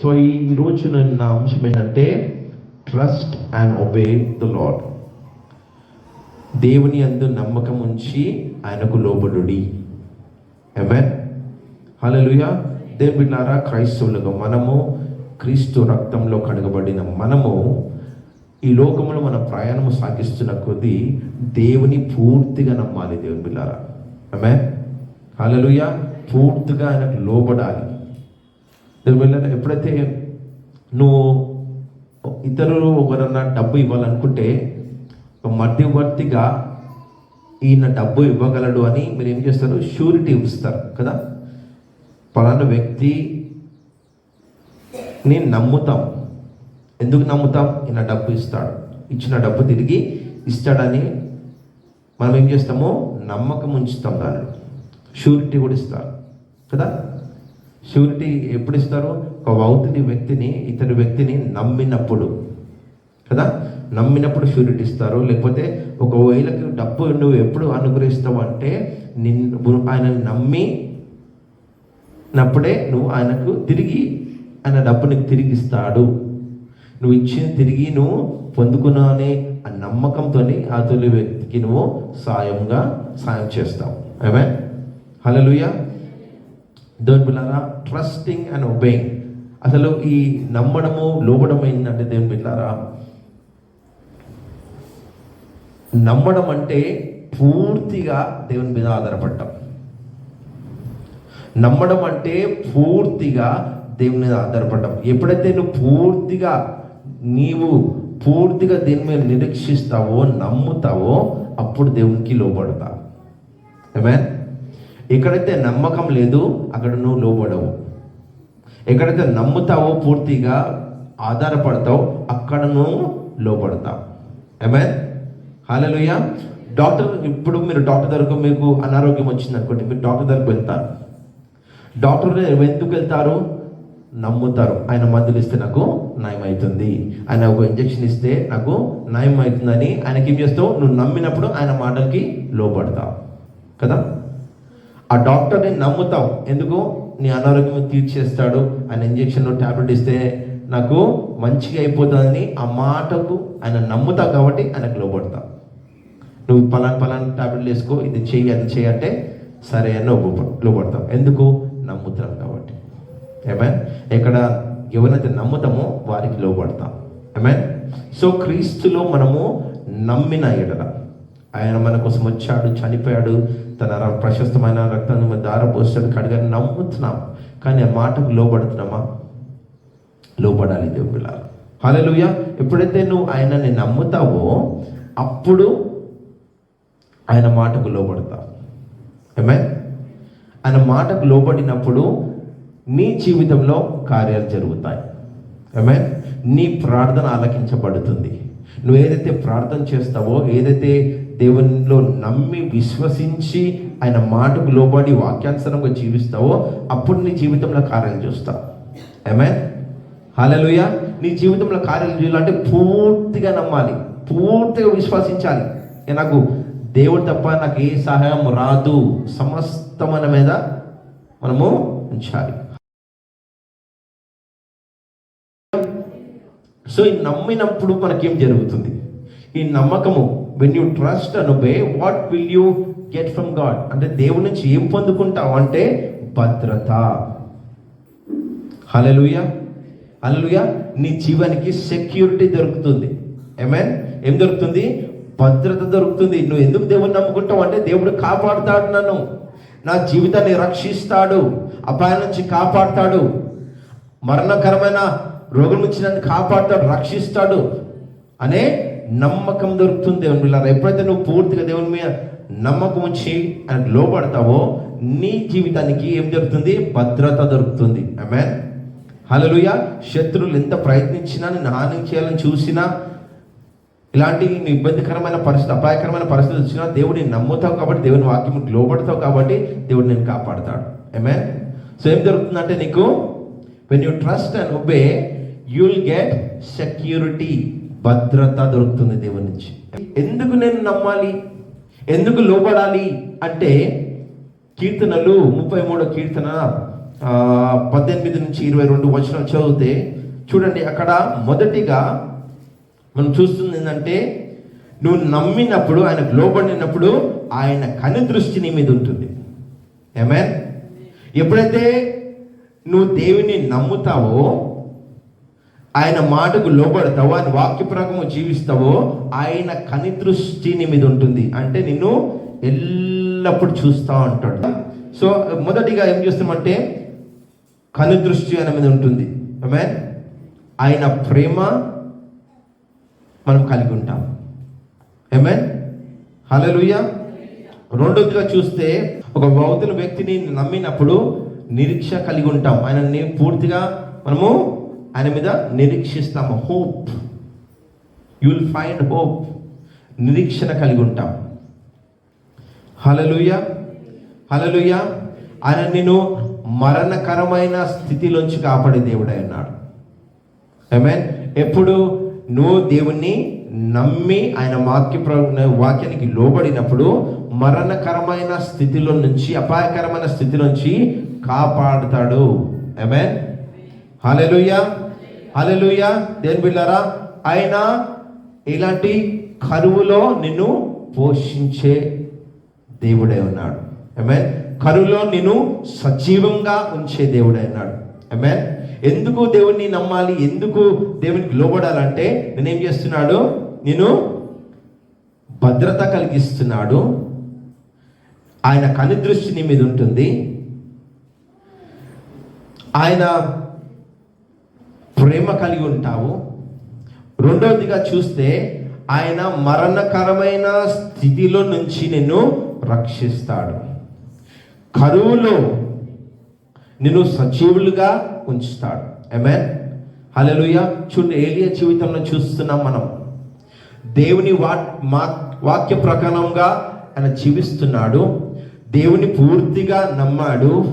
So ఈ రోజు నా అంశం ఏంటంటే trust and obey the lord దేవుని అందు నమ్మకం ఉంచి ఆయనకు లోబడుడి. ఎమెన్ హల్లెలూయా దేవుడినారా క్రైస్తవులుగా మనము క్రీస్తు రక్తంలో కడగబడిన మనము ఈ లోకంలో మన ప్రయాణము సాగిస్తున్న కొద్దీ దేవుని పూర్తిగా నమ్మాలి దేవుని పిల్లారా ఆమె హలలుయ పూర్తిగా ఆయనకు లోబడాలి. దేవుని ఎప్పుడైతే నువ్వు ఇతరులు ఒకరన్నా డబ్బు ఇవ్వాలనుకుంటే ఒక మధ్యవర్తిగా ఈయన డబ్బు ఇవ్వగలడు అని మీరు ఏం చేస్తారు? షూరిటీ ఇస్తారు కదా? పలానా వ్యక్తి నేను నమ్ముతాం. ఎందుకు నమ్ముతాం? ఈయన డబ్బు ఇస్తాడు. ఇచ్చిన డబ్బు తిరిగి ఇస్తాడని మనం ఏం చేస్తామో? నమ్మకం ఉంచుతాం దానిలో. షూరిటీ కూడా ఇస్తారు కదా? షూరిటీ ఎప్పుడు ఇస్తారు ఒక అవుతుని వ్యక్తిని ఇతని వ్యక్తిని నమ్మినప్పుడు. కదా? నమ్మినప్పుడు షూరిటీ ఇస్తారు. లేకపోతే ఒక ఒకవేళకి డబ్బు నువ్వు ఎప్పుడు అనుగ్రహిస్తావు అంటే నిన్ను ఆయనను నమ్మి నప్పుడే నువ్వు ఆయనకు తిరిగి ఆయన డబ్బుని తిరిగి ఇస్తాడు నువ్వు ఇచ్చిన తిరిగి నువ్వు పొందుకున్నావు అనే ఆ నమ్మకంతో ఆ తొలి వ్యక్తికి నువ్వు సాయంగా సాయం చేస్తావు. ఏమే హలో దేవుని పిల్లారా ట్రస్టింగ్ అండ్ ఒబేయింగ్ అసలు ఈ నమ్మడము లోపడం ఏంటంటే దేవుని పిల్లారా నమ్మడం అంటే పూర్తిగా దేవుని మీద ఆధారపడటం. నమ్మడం అంటే పూర్తిగా దేవుని మీద ఆధారపడటం. ఎప్పుడైతే నువ్వు పూర్తిగా నీవు పూర్తిగా దేని మీద నిరీక్షిస్తావో నమ్ముతావో అప్పుడు దేవునికి లోపడతావు ఏమే ఎక్కడైతే నమ్మకం లేదు అక్కడ నువ్వు లోబడవు. ఎక్కడైతే నమ్ముతావో పూర్తిగా ఆధారపడతావు అక్కడ నువ్వు లోపడతావు ఏమే హాలలుయ డాక్టర్ ఇప్పుడు మీరు డాక్టర్ దగ్గరకు మీకు అనారోగ్యం వచ్చింది అనుకోండి మీరు డాక్టర్ దగ్గరకు వెళ్తారు. డాక్టర్ ఎందుకు వెళ్తారు? నమ్ముతారు. ఆయన మందులు ఇస్తే నాకు నయం అవుతుంది ఆయన ఒక ఇంజెక్షన్ ఇస్తే నాకు నయం అవుతుందని ఆయనకి ఏం చేస్తావు? నువ్వు నమ్మినప్పుడు ఆయన మాటలకి లోపడతావు కదా? ఆ డాక్టర్ని నమ్ముతావు. ఎందుకు? నీ అనారోగ్యం తీర్చేస్తాడు. ఆయన ఇంజక్షన్లో ట్యాబ్లెట్ ఇస్తే నాకు మంచిగా అయిపోతుందని ఆ మాటకు ఆయన నమ్ముతావు కాబట్టి ఆయనకు లోపడతావు నువ్వు పలాన్ పలాన్ ట్యాబ్లెట్లు వేసుకో ఇది చెయ్యి అది చెయ్యి అంటే సరే అని లోపడతాం ఎందుకు? నమ్ముతాం కాబట్టి. ఏమే ఎక్కడ ఎవరైతే నమ్ముతామో వారికి లోపడతాం ఏమే సో క్రీస్తులో మనము నమ్మిన ఎడల. ఆయన మన కోసం వచ్చాడు చనిపోయాడు తన ప్రశస్తమైన రక్తాన్ని మన దార కడగని నమ్ముతున్నాం. కానీ ఆ మాటకు లోబడుతున్నామా? లోబడాలి దేవుడు పిల్లలు. ఎప్పుడైతే నువ్వు ఆయనని నమ్ముతావో అప్పుడు ఆయన మాటకు లోబడతావు. ఏమే ఆయన మాటకు లోబడినప్పుడు నీ జీవితంలో కార్యాలు జరుగుతాయి. ఏమే నీ ప్రార్థన ఆలకించబడుతుంది. నువ్వు ఏదైతే ప్రార్థన చేస్తావో ఏదైతే దేవునిలో నమ్మి విశ్వసించి ఆయన మాటకు లోబడి వాక్యానుసరంగా జీవిస్తావో అప్పుడు నీ జీవితంలో కార్యాలు చూస్తావు. ఏమే హల్లెలూయ నీ జీవితంలో కార్యాలు చేయాలంటే పూర్తిగా నమ్మాలి. పూర్తిగా విశ్వసించాలి. నాకు దేవుడు తప్ప నాకు ఏ సహాయం రాదు. సమస్తమైన మీద మనము ఉంచాలి. సో ఈ నమ్మినప్పుడు మనకేం జరుగుతుంది? ఈ నమ్మకము when you trust and obey what will you get from God అంటే దేవుడి నుంచి ఏం పొందుకుంటావు? అంటే భద్రత. హలలుయ హలలుయ నీ జీవానికి సెక్యూరిటీ దొరుకుతుంది. ఏమేన్ ఏం దొరుకుతుంది? భద్రత దొరుకుతుంది. నువ్వు ఎందుకు దేవుడిని నమ్ముకుంటావు? అంటే దేవుడు కాపాడుతాడు నన్ను. నా జీవితాన్ని రక్షిస్తాడు. అపాయం నుంచి కాపాడుతాడు. మరణకరమైన రోగం నుంచి నన్ను కాపాడుతాడు రక్షిస్తాడు. అనే నమ్మకం దొరుకుతుంది దేవుని పిల్లలు ఎప్పుడైతే నువ్వు పూర్తిగా దేవుని మీద నమ్మకం ఉంచి లోపడతావో నీ జీవితానికి ఏం దొరుకుతుంది? భద్రత దొరుకుతుంది. ఆమె హలలుయ శత్రువులు ఎంత ప్రయత్నించినా నేను హాని చేయాలని చూసినా ఇలాంటి ఇబ్బందికరమైన పరిస్థితి అపాయకరమైన పరిస్థితి వచ్చినా దేవుడిని నమ్ముతావు కాబట్టి దేవుని వాక్యం లోబడతావు కాబట్టి దేవుడు నేను కాపాడుతాడు. ఏమే సో ఏం జరుగుతుందంటే నీకు when you trust and obey you will get security భద్రత దొరుకుతుంది దేవుని నుంచి. ఎందుకు నేను నమ్మాలి? ఎందుకు లోబడాలి? అంటే కీర్తనలు ముప్పై మూడో కీర్తన పద్దెనిమిది నుంచి ఇరవై రెండు వచనం చదివితే చూడండి అక్కడ మొదటిగా మనం చూస్తుంది ఏంటంటే నువ్వు నమ్మినప్పుడు ఆయనకు లోబడినప్పుడు ఆయన కను దృష్టి నీ మీద ఉంటుంది. ఏమే ఎప్పుడైతే నువ్వు దేవుని నమ్ముతావో ఆయన మాటకు లోబడతావో ఆయన వాక్య ప్రకారం జీవిస్తావో ఆయన కనిదృష్టి నీ మీద ఉంటుంది. అంటే నిన్ను ఎల్లప్పుడు చూస్తా ఉంటాడు. సో మొదటిగా ఏం చేస్తామంటే కనుదృష్టి ఆయన మీద ఉంటుంది. ఆమె ఆయన ప్రేమ మనం కలిగి ఉంటాం. ఏమే హలలుయ రెండోదిగా చూస్తే ఒక భౌతుల వ్యక్తిని నమ్మినప్పుడు నిరీక్ష కలిగి ఉంటాం. ఆయనని పూర్తిగా మనము ఆయన మీద నిరీక్షిస్తాము. Hope you will find hope నిరీక్షణ కలిగి ఉంటాం. హలలుయ హలలుయ ఆయన నేను మరణకరమైన స్థితిలోంచి కాపాడే దేవుడై ఉన్నాడు. మీన్ ఎప్పుడు నువ్వు దేవుణ్ణి నమ్మి ఆయన వాక్య వాక్యానికి లోబడినప్పుడు మరణకరమైన స్థితిలో నుంచి అపాయకరమైన స్థితి నుంచి కాపాడుతాడు. మీన్ హల్లెలూయా హల్లెలూయా. దేని బిళ్ళారా ఆయన ఇలాంటి కరువులో నిన్ను పోషించే దేవుడై ఉన్నాడు. ఆమేన్ కరువులో నిన్ను సజీవంగా ఉంచే దేవుడై ఉన్నాడు. ఆమేన్ ఎందుకు దేవుణ్ణి నమ్మాలి? ఎందుకు దేవునికి లోబడాలంటే నేనేం చేస్తున్నాడు? నేను భద్రత కలిగిస్తున్నాడు. ఆయన కనుదృష్టి నీ మీద ఉంటుంది. ఆయన ప్రేమ కలిగి ఉంటావు. రెండవదిగా చూస్తే ఆయన మరణకరమైన స్థితిలో నుంచి నిన్ను రక్షిస్తాడు. కరువులో నిన్ను సజీవులుగా ఉంచుతాడు. ఎమెన్ హల్లెలూయా చూడండి ఏలియా జీవితంలో చూస్తున్నాం మనం. దేవుని వా మా- వాక్య ప్రకారంగా ఆయన జీవిస్తున్నాడు. దేవుని పూర్తిగా నమ్మాడు.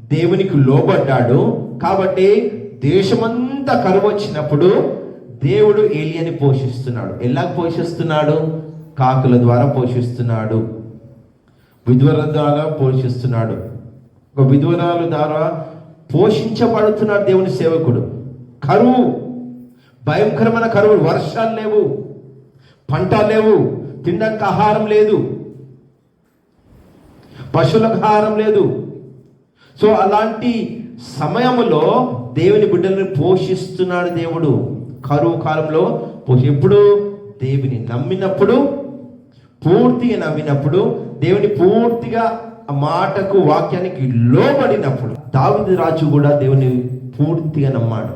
దేవునికి లోబడ్డాడు. కాబట్టి దేశమంతా కరువు వచ్చినప్పుడు దేవుడు ఏలియని పోషిస్తున్నాడు. ఎలా పోషిస్తున్నాడు? కాకుల ద్వారా పోషిస్తున్నాడు. విధ్వల ద్వారా పోషిస్తున్నాడు. ఒక విధ్వరాల ద్వారా పోషించబడుతున్నాడు దేవుని సేవకుడు. కరువు భయంకరమైన కరువు వర్షాలు లేవు పంట లేవు తినడానికి ఆహారం లేదు పశువులకు ఆహారం లేదు. సో అలాంటి సమయంలో దేవుని బిడ్డలను పోషిస్తున్నాడు దేవుడు. కరువు కాలంలో పోషి ఎప్పుడు దేవుని నమ్మినప్పుడు పూర్తిగా నమ్మినప్పుడు దేవుని పూర్తిగా ఆ మాటకు వాక్యానికి లోబడినప్పుడు దావిది రాజు కూడా దేవుని పూర్తిగా నమ్మాడు.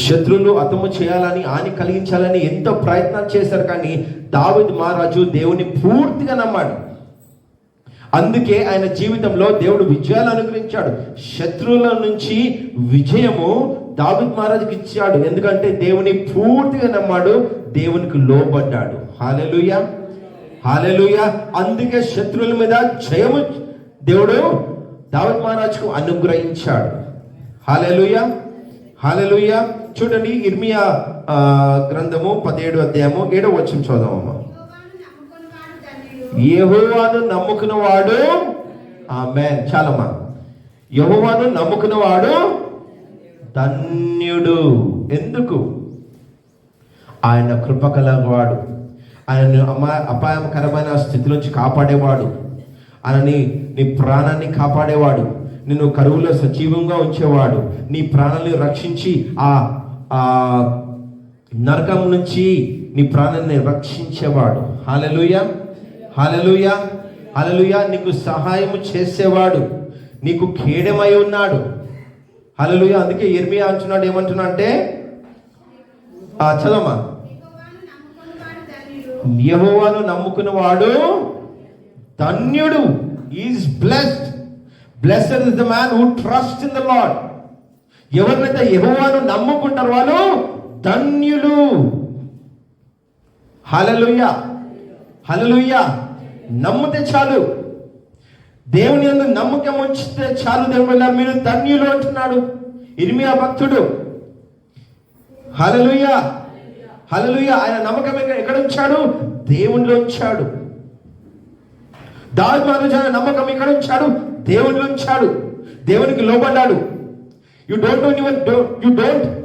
శత్రువులు అతము చేయాలని హాని కలిగించాలని ఎంతో ప్రయత్నం చేశారు కానీ దావిద్ మహారాజు దేవుని పూర్తిగా నమ్మాడు. అందుకే ఆయన జీవితంలో దేవుడు విజయాలు అనుగ్రహించాడు. శత్రువుల నుంచి విజయము దావిద్ మహారాజుకి ఇచ్చాడు. ఎందుకంటే దేవుని పూర్తిగా నమ్మాడు దేవునికి లోబడ్డాడు. హాలెలుయ హాలెలుయ అందుకే శత్రువుల మీద జయము దేవుడు దావిద్ మహారాజుకు అనుగ్రహించాడు. హాలెలుయ హాలెలుయ చూడండి ఇర్మియా గ్రంథము పదిహేడు అధ్యాయము ఏడో వచ్చిన చూద్దామమ్మా యెహోవాను నమ్ముకున్నవాడు. ఆమెన్. చాలమ్మా. యెహోవాను నమ్ముకున్నవాడు ధన్యుడు. ఎందుకు? ఆయన కృప వాడు ఆయనను అమా అపాయకరమైన స్థితి నుంచి కాపాడేవాడు. ఆయనని నీ ప్రాణాన్ని కాపాడేవాడు. నిన్ను కరువులో సజీవంగా ఉంచేవాడు. నీ ప్రాణాన్ని రక్షించి ఆ ఆ నరకం నుంచి నీ ప్రాణాన్ని రక్షించేవాడు. హాలెలుయ హలలుయ హలలుయ నీకు సహాయం చేసేవాడు నీకు ఖేడమై ఉన్నాడు. హలలుయ అందుకే ఇర్మియా అంటున్నాడు ఏమంటున్నా అంటే చదమ్మా యహోవాను నమ్ముకున్నవాడు ధన్యుడు. Is blessed blessed is the man who trust in the lord ఎవరినైతే యహోవాను నమ్ముకుంటారు వాళ్ళు ధన్యులు. హల్లెలూయా. హల్లెలూయా. నమ్మితే చాలు. దేవుని యందు నమ్మకం ఉంచితే చాలు దేవుని మీరు ధన్యులు అంటున్నాడు. ఇర్మియా భక్తుడు. హలలుయ హలలుయ ఆయన నమ్మకం ఎక్కడ వచ్చాడు ఉంచాడు? దేవునిలో ఉంచాడు. దావి మహారాజు నమ్మకం ఎక్కడ ఉంచాడు? దేవుని ఉంచాడు. దేవునికి లోబడ్డాడు. You don't even you don't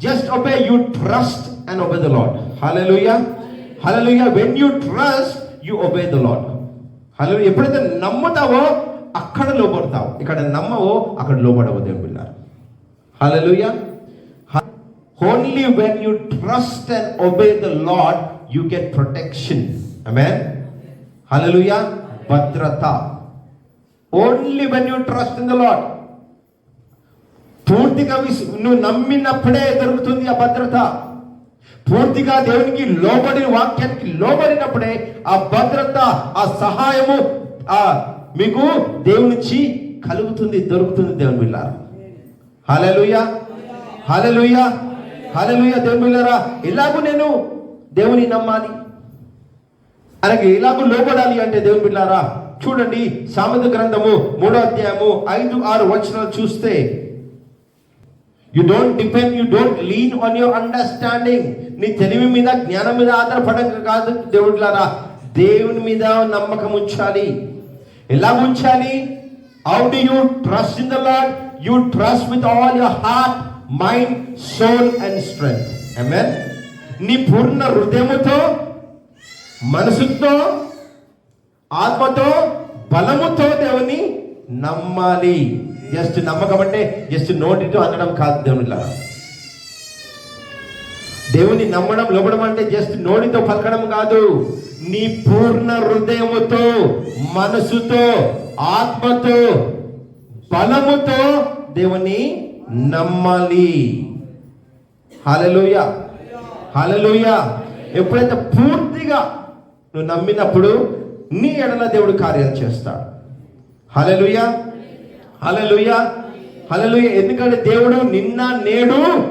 just obey you trust and obey the lord hallelujah hallelujah when you trust you obey the lord hello ఎప్పుడైతే నమ్ముతావో అక్కడ లోపడతావు ఇక్కడ నమ్మవో అక్కడ లోబడవు దేవుని పిల్లారు హల్లెలూయా only when you trust and obey the lord you get protection ఆమేన్ హల్లెలూయా భద్రత only when you trust in the lord పూర్తిగా నువ్వు నమ్మినప్పుడే దొరుకుతుంది ఆ భద్రత. పూర్తిగా దేవునికి లోబడిన వాక్యానికి లోబడినప్పుడే ఆ భద్రత ఆ సహాయము ఆ మీకు దేవునిచ్చి కలుగుతుంది దొరుకుతుంది దేవుని బిళ్ళారా? హలలుయ హలలుయ హలలుయ దేవుని బిళ్ళారా? ఇలాగూ నేను దేవుని నమ్మాలి? అలాగే ఇలాగూ లోబడాలి అంటే దేవుని బిళ్ళారా? చూడండి సామెత గ్రంథము మూడో అధ్యాయము ఐదు ఆరు వచనాలు చూస్తే you don't depend you don't lean on your understanding నీ తెలివి మీద జ్ఞానం మీద ఆధారపడక కాదు దేవుడిలారా. దేవుని మీద నమ్మకం ఉంచాలి. ఎలా ఉంచాలి? How do you trust in the lord you trust with all your heart mind soul and strength ఆమేన్ నీ పూర్ణ హృదయముతో మనసుతో ఆత్మతో బలముతో దేవుని నమ్మాలి. జస్ట్ నమ్మకం అంటే జస్ట్ నోటితో అనడం కాదు దేవునిలా. దేవుని నమ్మడం లోపడం అంటే జస్ట్ నోటితో పలకడం కాదు. నీ పూర్ణ హృదయముతో మనసుతో ఆత్మతో బలముతో దేవుని నమ్మాలి. హలలుయ హలలుయ ఎప్పుడైతే పూర్తిగా నువ్వు నమ్మినప్పుడు నీ ఎడల దేవుడు కార్యాలు చేస్తాడు. హలలుయా హల్లెలూయా. హల్లెలూయా. ఎందుకంటే దేవుడు నిన్న నేడు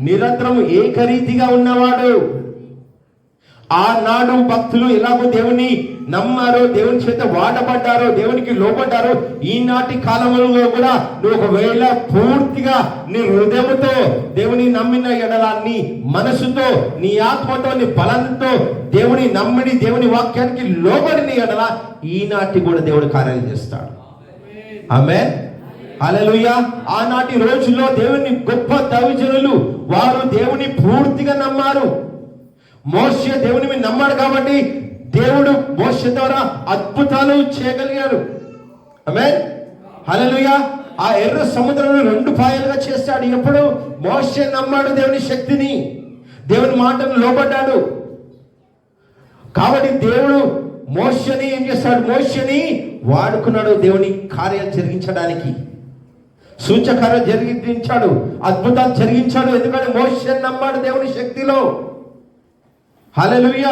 నిరంతరం ఏకరీతిగా ఉన్నవాడు. ఆనాడు భక్తులు ఎలాగో దేవుని నమ్మారో దేవుని చేత వాడబడ్డారో దేవునికి లోబడ్డారో ఈనాటి కాలంలో కూడా నువ్వు ఒకవేళ పూర్తిగా నీ హృదయముతో దేవుని నమ్మిన ఎడల నీ మనసుతో నీ ఆత్మతో నీ బలంతో దేవుని నమ్మిడి దేవుని వాక్యానికి లోబడిన ఎడల ఈనాటి కూడా దేవుడు కార్యాలు చేస్తాడు. ఆమె హల్లెలూయా. ఆనాటి రోజుల్లో దేవుని గొప్ప దవిజనులు వారు దేవుని పూర్తిగా నమ్మారు. మోస్య దేవుని మీద నమ్మాడు కాబట్టి దేవుడు మోస్య ద్వారా అద్భుతాలు చేయగలిగారు. ఆమె హల్లెలూయా. ఆ ఎర్ర సముద్రంలో రెండు పాయలుగా చేస్తాడు ఎప్పుడు? మోస్య నమ్మాడు దేవుని శక్తిని. దేవుని మాటను లోబడ్డాడు. కాబట్టి దేవుడు మోషని ఏం చేస్తాడు? మోషని వాడుకున్నాడు దేవుని కార్యాలు జరిగించడానికి. సూచకాలు జరిగించాడు అద్భుతాలు జరిగించాడు. ఎందుకంటే మోషన్ నమ్మాడు దేవుని శక్తిలో. హలలుయ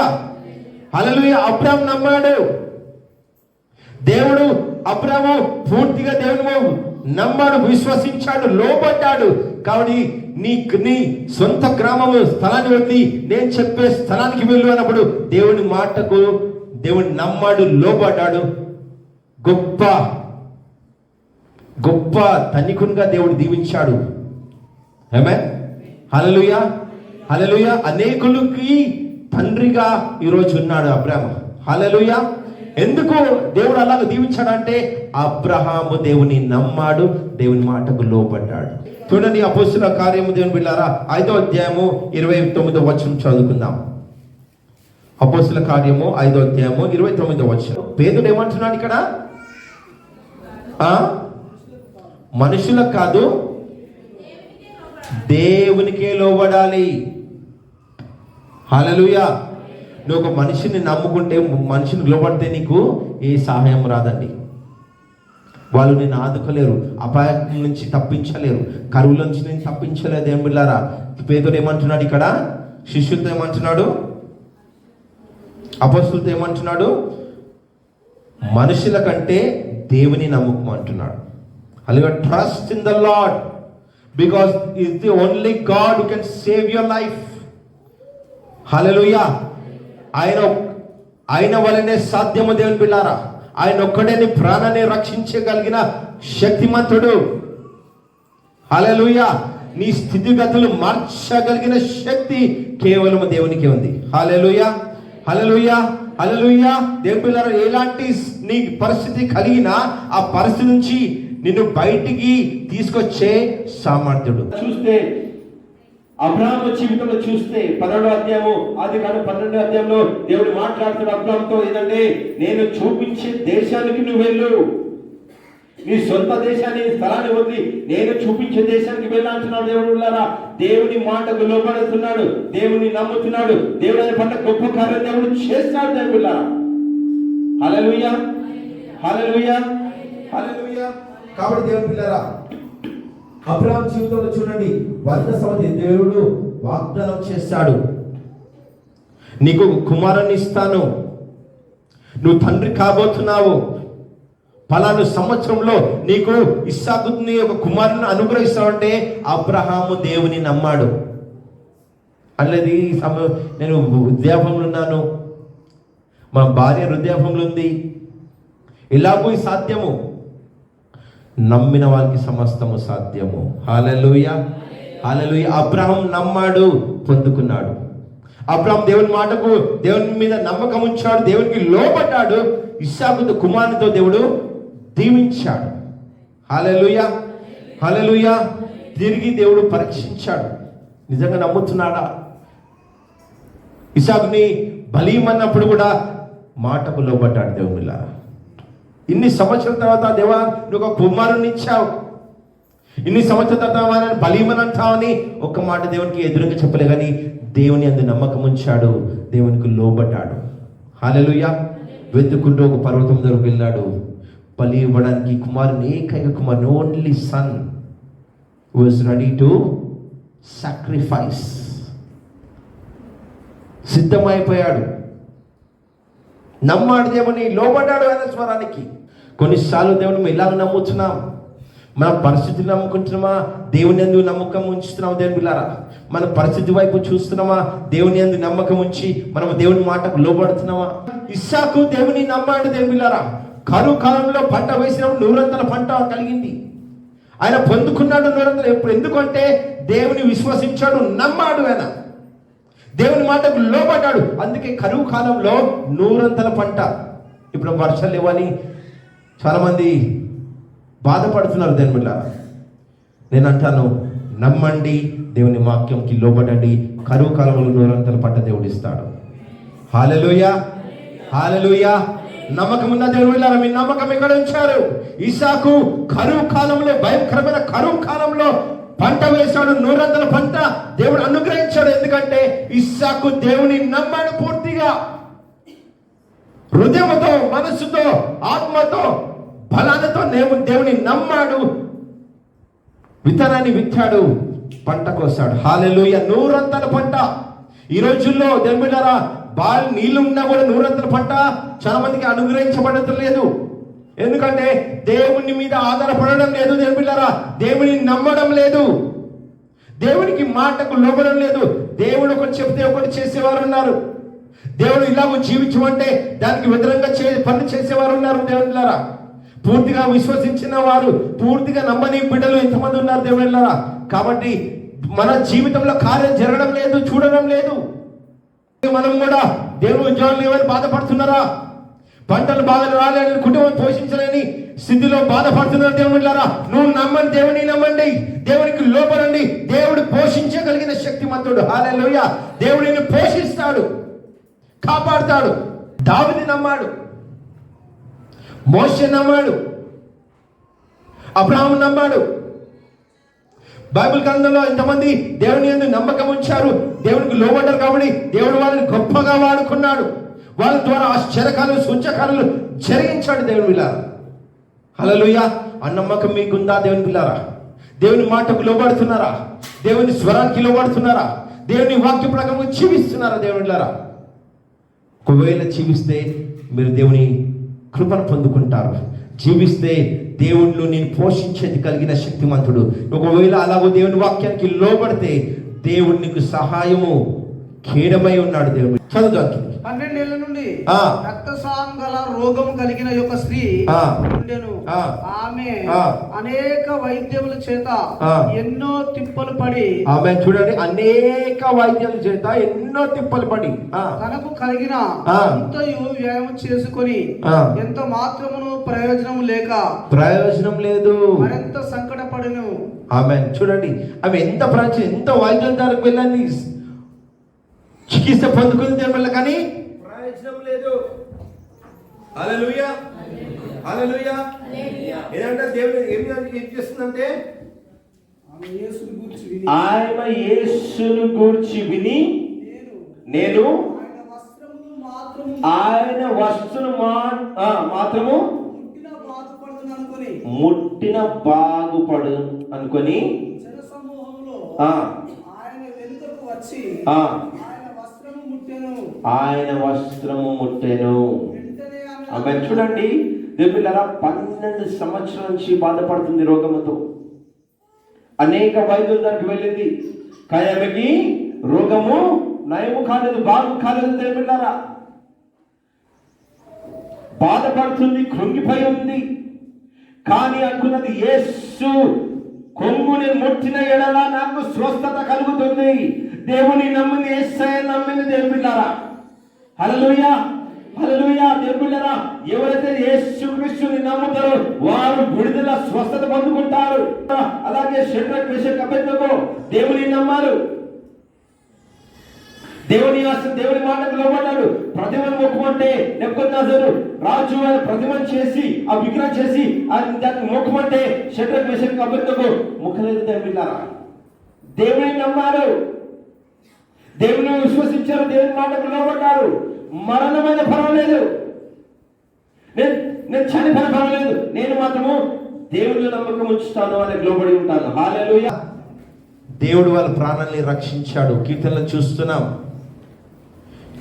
హలలుయ అబ్రామ్ నమ్మాడు. దేవుడు అబ్రాము పూర్తిగా దేవుని నమ్మాడు విశ్వసించాడు లోబడ్డాడు. కాబట్టి నీ నీ సొంత గ్రామము స్థలాన్ని వెళ్ళి నేను చెప్పే స్థలానికి వెళ్ళు అన్నప్పుడు దేవుని మాటకు దేవుడు నమ్మాడు లోబడ్డాడు. గొప్ప గొప్ప ధనికునిగా దేవుడు దీవించాడు. ఏమే హలలుయ హలలుయ అనేకులకి తండ్రిగా ఈరోజు ఉన్నాడు అబ్రాహం. హలలుయ ఎందుకు దేవుడు అలాగ దీవించాడంటే అబ్రహాము దేవుని నమ్మాడు దేవుని మాటకు లోపడ్డాడు చూడండి అపోస్తుల కార్యము దేవుని బిళ్ళారా ఐదో అధ్యాయము ఇరవై తొమ్మిదో వచనం చదువుకుందాం. అపోస్తుల కార్యము ఐదో అధ్యాయము ఇరవై తొమ్మిదో వచనం. పేదుడు ఏమంటున్నాడు ఇక్కడ? మనుషులకు కాదు దేవునికే లోబడాలి. హలలుయ నువ్వు ఒక మనిషిని నమ్ముకుంటే మనిషిని లోబడితే నీకు ఏ సహాయం రాదండి. వాళ్ళు నేను ఆదుకోలేరు అపాయం నుంచి తప్పించలేరు కరువుల నుంచి నేను తప్పించలేదు ఏం బిళ్ళారా? పేదోడు ఏమంటున్నాడు ఇక్కడ? శిష్యులతో ఏమంటున్నాడు? అపస్తులతో ఏమంటున్నాడు? మనుషుల కంటే దేవుని నమ్మకం అంటున్నాడు. అలాగే trust in the lord because is the only God who can save your life హల్లెలూయా ఆయన ఆయన వలనే సాధ్యము దేవుని పిల్లారా? ఆయన ఒక్కడే నీ ప్రాణాన్ని రక్షించగలిగిన శక్తిమంతుడు. హల్లెలూయా నీ స్థితిగతులు మార్చగలిగిన శక్తి కేవలం దేవునికి ఉంది. హల్లెలూయా హల్లెలూయా హల్లెలూయా దేవుని పిల్లారా ఎలాంటి నీ పరిస్థితి కలిగినా ఆ పరిస్థితి నుంచి నిన్ను బయటికి తీసుకొచ్చే సామర్థ్యుడు. చూస్తే అబ్రాహ్మ జీవితంలో చూస్తే పన్నెండో అధ్యాయము ఆది కాదు పన్నెండో అధ్యాయంలో దేవుడు మాట్లాడుతున్న అబ్రాహ్మతో ఏంటంటే నేను చూపించే దేశానికి నువ్వు వెళ్ళు. నీ సొంత దేశాన్ని స్థలాన్ని వదిలి నేను చూపించే దేశానికి వెళ్ళాలంటున్నాడు దేవుడు దేవుని మాటకు లోపడుతున్నాడు దేవుని నమ్ముతున్నాడు దేవుడు అనే పంట గొప్ప కార్యం దేవుడు చేస్తాడు దేవుళ్ళారా ఉన్నారా హల్లెలూయా హల్లెలూయా. కాబట్టి దేవుని పిల్లరా అబ్రాహం జీవితంలో చూడండి వర్ణ సమతి దేవుడు వాగ్దానం చేస్తాడు నీకు కుమారుని ఇస్తాను. నువ్వు తండ్రి కాబోతున్నావు. పలాను సంవత్సరంలో నీకు ఇస్సాకుని ఒక కుమారుని అనుగ్రహిస్తావంటే అబ్రహాము దేవుని నమ్మాడు. అల్లది ఈ సమయం నేను వృద్ధాపంలో ఉన్నాను. మా భార్య వృద్ధాపంలో ఉంది. ఎలాగో పోయి సాధ్యము. నమ్మిన వారికి సమస్తము సాధ్యము. హాలలుయ హాలలుయ అబ్రహం నమ్మాడు పొందుకున్నాడు. అబ్రహం దేవుని మాటకు దేవుని మీద నమ్మకం ఉంచాడు దేవునికి లోపడ్డాడు ఇస్సాకు కుమారునితో దేవుడు దీవించాడు. హాలలుయ హాలలుయ తిరిగి దేవుడు పరీక్షించాడు. నిజంగా నమ్ముతున్నాడా? ఇసాకుని బలీమన్నప్పుడు కూడా మాటకు లోబడ్డాడు దేవునిలా. ఇన్ని సంవత్సరాల తర్వాత దేవా నువ్వు ఒక కుమారుని ఇచ్చావు. ఇన్ని సంవత్సరాల తర్వాత ఆయన బలీమని అంటావని ఒక్క మాట దేవునికి ఎదురుగా చెప్పలే కానీ దేవుని అందు నమ్మకం ఉంచాడు. దేవునికి లోబడ్డాడు. హాలెలుయ వెతుకుంటూ ఒక పర్వతం దగ్గరకు వెళ్ళాడు. బలి ఇవ్వడానికి కుమారుని ఏకైక కుమారుని only son was ready to sacrifice సిద్ధమైపోయాడు. నమ్మాడు దేవుని లోబడ్డాడు ఆయన స్వరానికి. కొన్నిసార్లు దేవుని మేము ఇలాగ నమ్ముతున్నాం. మన పరిస్థితిని నమ్ముకుంటున్నామా? దేవుని ఎందు నమ్మకం ఉంచుతున్నాము దేవుని పిల్లారా మన పరిస్థితి వైపు చూస్తున్నామా? దేవుని ఎందు నమ్మకం ఉంచి మనం దేవుని మాటకు లోబడుతున్నామా? ఇస్సాకు దేవుని నమ్మాడు దేవుని పిల్లారా కరువు కాలంలో పంట వేసినప్పుడు నూరంతల పంట కలిగింది. ఆయన పొందుకున్నాడు నూరంతలు. ఎప్పుడు? ఎందుకంటే దేవుని విశ్వసించాడు నమ్మాడు ఆయన. దేవుని మాటకు లోబడ్డాడు. అందుకే కరువు కాలంలో నూరంతల పంట. ఇప్పుడు వర్షాలు లేవని చాలామంది బాధపడుతున్నారు దేని వల్ల నేను అంటాను నమ్మండి దేవుని వాక్యంకి లోబడండి. కరువు కాలంలో నూరంతల పంట దేవుడు ఇస్తాడు. హాలలుయ. హాలలుయ. నమ్మకం ఉన్న దేవుడు వెళ్ళారా మీ నమ్మకం ఎక్కడ ఉంచారు? ఇసాకు కరువు కాలంలో భయంకరమైన కరువు కాలంలో పంట వేశాడు. నూరంతల పంట దేవుడు అనుగ్రహించాడు. ఎందుకంటే ఇస్సాకు దేవుని నమ్మాడు పూర్తిగా. హృదయంతో మనస్సుతో ఆత్మతో బలాలతో దేవు దేవుని నమ్మాడు. విత్తనాన్ని విత్తాడు. పంట కోసాడు హాలెలుయ. నూరంతల పంట. ఈ రోజుల్లో దేవుడారా బాల్ నీళ్ళు ఉన్నా కూడా నూరంతల పంట చాలా మందికి అనుగ్రహించబడటం లేదు ఎందుకంటే దేవుని మీద ఆధారపడడం లేదు దేవుడారా దేవుని నమ్మడం లేదు. దేవునికి మాటకు లోబడం లేదు. దేవుడు ఒకటి చెప్తే ఒకటి చేసేవారు ఉన్నారు. దేవుడు ఇలాగ జీవించమంటే దానికి వ్యతిరేకంగా చే పనులు చేసేవారు ఉన్నారు దేవుళ్ళారా పూర్తిగా విశ్వసించిన వారు పూర్తిగా నమ్మని బిడ్డలు ఎంతమంది ఉన్నారు దేవుళ్ళారా కాబట్టి మన జీవితంలో కార్యం జరగడం లేదు చూడడం లేదు. మనం కూడా దేవుడు ఉద్యోగం లేవని బాధపడుతున్నారా? పంటలు బాగా రాలేని కుటుంబం పోషించలేని స్థితిలో బాధపడుతున్నారు దేవుళ్ళారా? నువ్వు నమ్మని దేవుని నమ్మండి దేవునికి లోపలండి దేవుడు పోషించగలిగిన శక్తిమంతుడు. హాలెలుయ లోయ దేవుడిని పోషిస్తాడు కాపాడుతాడు. దావిని నమ్మాడు. మోసే నమ్మాడు. అబ్రాహం నమ్మాడు. బైబిల్ గ్రంథంలో ఇంతమంది దేవుని ఎందుకు నమ్మకం ఉంచారు. దేవునికి లోబడ్డారు కాబట్టి దేవుడు వాళ్ళని గొప్పగా వాడుకున్నాడు. వాళ్ళ ద్వారా ఆశ్చర్యకాలు సూచకాలు జరిగించాడు దేవుని పిల్లారా. హలలుయ ఆ నమ్మకం మీకుందా దేవుని పిల్లారా? దేవుని మాటకు లోబడుతున్నారా? దేవుని స్వరానికి లోబడుతున్నారా? దేవుని వాక్య ప్రకారం జీవిస్తున్నారా దేవుని పిల్లారా? ఒకవేళ జీవిస్తే మీరు దేవుని కృపను పొందుకుంటారు. జీవిస్తే దేవుళ్ళు నేను పోషించేది కలిగిన శక్తిమంతుడు. ఒకవేళ అలాగో దేవుని వాక్యానికి లోబడితే దేవుడు నీకు సహాయము ఖేడమై ఉన్నాడు దేవుడు. చదువుదానికి పన్నెండేళ్ళ నుండి గల రోగం కలిగిన యొక్క స్త్రీ. ఉండెను. ఆమె. అనేక వైద్యముల చేత. ఎన్నో తిప్పలు పడి ఆమె చూడండి అనేక వైద్యాల చేత ఎన్నో తిప్పలు పడి తనకు కలిగిన. అంతయు వ్యయం చేసుకొని. ఎంత మాత్రమును ప్రయోజనం లేక ప్రయోజనం లేదు మరింత సంకటపడును ఆమె చూడండి ఆమె ఎంత ప్రయోజనం ఎంత వైద్యుల దగ్గరకు వెళ్ళండి చికిత్స పొందుకుంది దేనివల్ల కానీ ప్రయోజనం లేదు. హల్లెలూయా. హల్లెలూయా. ఏంటంటే దేవుడు ఏం ఏం చేస్తుందంటే ఆమె యేసుని గూర్చి విని, ఆయన యేసును గూర్చి విని నేను ఆయన ఆయన వస్తును మాత్రము ముట్టిన బాధపడుతును అనుకొని ముట్టిన బాగుపడు అనుకొని జన సమూహంలో ఆ, ఆయన వెనుకకు వచ్చి ఆ, ఆయన వస్త్రము ముట్టెను ఆయన వస్త్రము ముట్టెను. ఆమె చూడండి దేవుళ్ళరా పన్నెండు సంవత్సరాల నుంచి బాధపడుతుంది రోగముతో. అనేక వైద్యుల దగ్గరికి వెళ్ళింది. కానీ ఆమెకి రోగము నయము కాలేదు బాగు కాలేదు దేవుళ్ళారా బాధపడుతుంది కృంగిపోయి ఉంది. కానీ అనుకున్నది యేసు కొంగుని ముట్టిన ఎడలా నాకు స్వస్థత కలుగుతుంది. దేవుని నమ్మింది ఏసయ నమ్మింది దేవుళ్ళారా హలలుయా హలలుయా దేవుళ్ళరా ఎవరైతే యేసు క్రీస్తుని నమ్ముతారో వారు బుడిదల స్వస్థత పొందుకుంటారు. అలాగే శత్రుక్ విషయ కపెత్తకు దేవుని నమ్మారు. దేవుని ఆశ దేవుని మాటకు లోబడ్డాడు ప్రతిమను మొక్కుమంటే నెప్పుకొన్నారు రాజు అని ప్రతిమను చేసి ఆ విగ్రహం చేసి ఆ దాన్ని మొక్కుమంటే షట్రక్ మెషక్ కపెత్తకు ముఖలేదు దేవుళ్ళారా దేవుని నమ్మారు. దేవుని విశ్వసించారు దేవుని మాటకు లోబడ్డారు. మరణమైన పర్వాలేదు నేను నేను చనిపోయిన పర్వాలేదు నేను మాత్రము దేవుని నమ్మకం ఉంచుతాను అని లోబడి ఉంటాను. హాలూయ దేవుడు వాళ్ళ ప్రాణాన్ని రక్షించాడు. కీర్తనలు చూస్తున్నాం.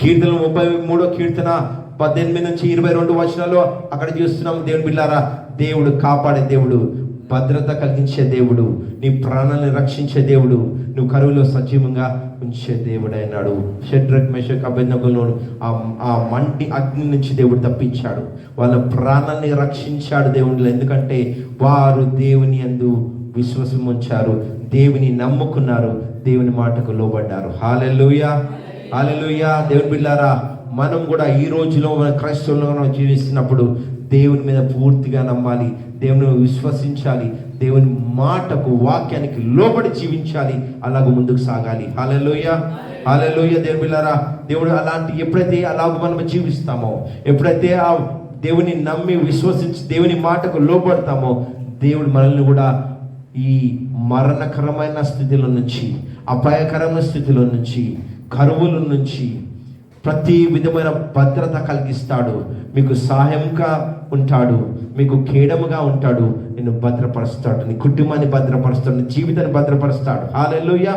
కీర్తన ముప్పై మూడో కీర్తన పద్దెనిమిది నుంచి ఇరవై రెండు వచనాలు అక్కడ చూస్తున్నాం. దేవుని బిల్లారా దేవుడు కాపాడే దేవుడు. భద్రత కలిగించే దేవుడు నీ ప్రాణాలను రక్షించే దేవుడు నువ్వు కరువులో సజీవంగా ఉంచే దేవుడు అయినాడు. షడ్రక్ మేషక్ అభినగులను ఆ ఆ మంటి అగ్ని నుంచి దేవుడు తప్పించాడు. వాళ్ళ ప్రాణాన్ని రక్షించాడు దేవుడు ఎందుకంటే వారు దేవుని అందు విశ్వాసం ఉంచారు దేవుని నమ్ముకున్నారు దేవుని మాటకు లోబడ్డారు. హాలెలుయా హాలెలుయా దేవుని బిళ్ళారా మనం కూడా ఈ రోజులో మన క్రైస్తవులో మనం జీవిస్తున్నప్పుడు దేవుని మీద పూర్తిగా నమ్మాలి దేవుని విశ్వసించాలి దేవుని మాటకు వాక్యానికి లోబడి జీవించాలి అలాగ ముందుకు సాగాలి. అలలోయ అలలోయ దేవుని దేవుడు అలాంటి ఎప్పుడైతే అలాగ మనం జీవిస్తామో ఎప్పుడైతే ఆ దేవుని నమ్మి విశ్వసించి దేవుని మాటకు లోపడతామో దేవుడు మనల్ని కూడా ఈ మరణకరమైన స్థితిలో నుంచి అపాయకరమైన స్థితిలో నుంచి కరువుల నుంచి ప్రతి విధమైన భద్రత కలిగిస్తాడు. మీకు సహాయంగా ఉంటాడు. మీకు కేడముగా ఉంటాడు. నిన్ను భద్రపరుస్తాడు. నీ కుటుంబాన్ని భద్రపరుస్తాడు. నీ జీవితాన్ని భద్రపరుస్తాడు. హాలెలుయ